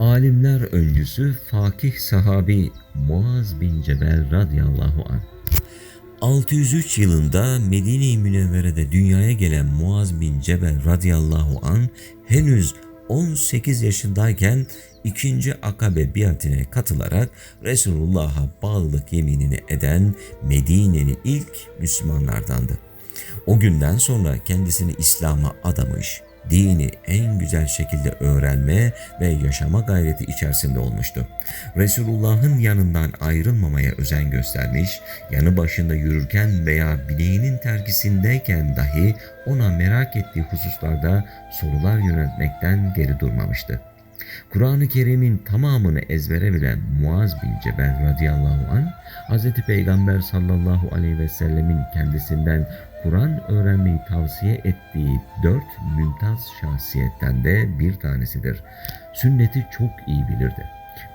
Alimler öncüsü fakih sahabi Muaz bin Cebel radıyallahu anh. 603 yılında Medine-i Münevvere'de dünyaya gelen Muaz bin Cebel radıyallahu an henüz 18 yaşındayken ikinci akabe biatine katılarak Resulullah'a bağlılık yeminini eden Medine'li ilk Müslümanlardandı. O günden sonra kendisini İslam'a adamış, dini en güzel şekilde öğrenme ve yaşama gayreti içerisinde olmuştu. Resulullah'ın yanından ayrılmamaya özen göstermiş, yanı başında yürürken veya bineğinin terkisindeyken dahi ona merak ettiği hususlarda sorular yöneltmekten geri durmamıştı. Kur'an-ı Kerim'in tamamını ezbere bilen Muaz bin Cebel radıyallahu an Hz. Peygamber sallallahu aleyhi ve sellemin kendisinden Kur'an öğrenmeyi tavsiye ettiği dört mümtaz şahsiyetten de bir tanesidir. Sünneti çok iyi bilirdi.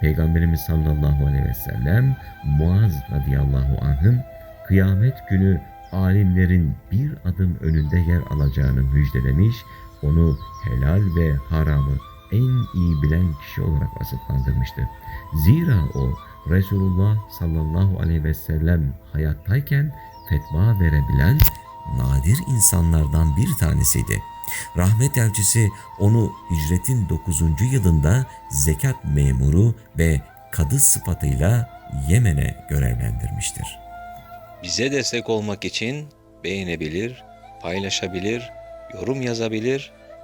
Peygamberimiz sallallahu aleyhi ve sellem Muaz radıyallahu anh'ın kıyamet günü alimlerin bir adım önünde yer alacağını müjdelemiş, onu helal ve haramı en iyi bilen kişi olarak vasıflandırmıştı. Zira o Resulullah sallallahu aleyhi ve sellem hayattayken fetva verebilen nadir insanlardan bir tanesiydi. Rahmet elçisi onu hicretin 9. yılında zekat memuru ve kadı sıfatıyla Yemen'e görevlendirmiştir. Bize destek olmak için beğenebilir, paylaşabilir, yorum yazabilir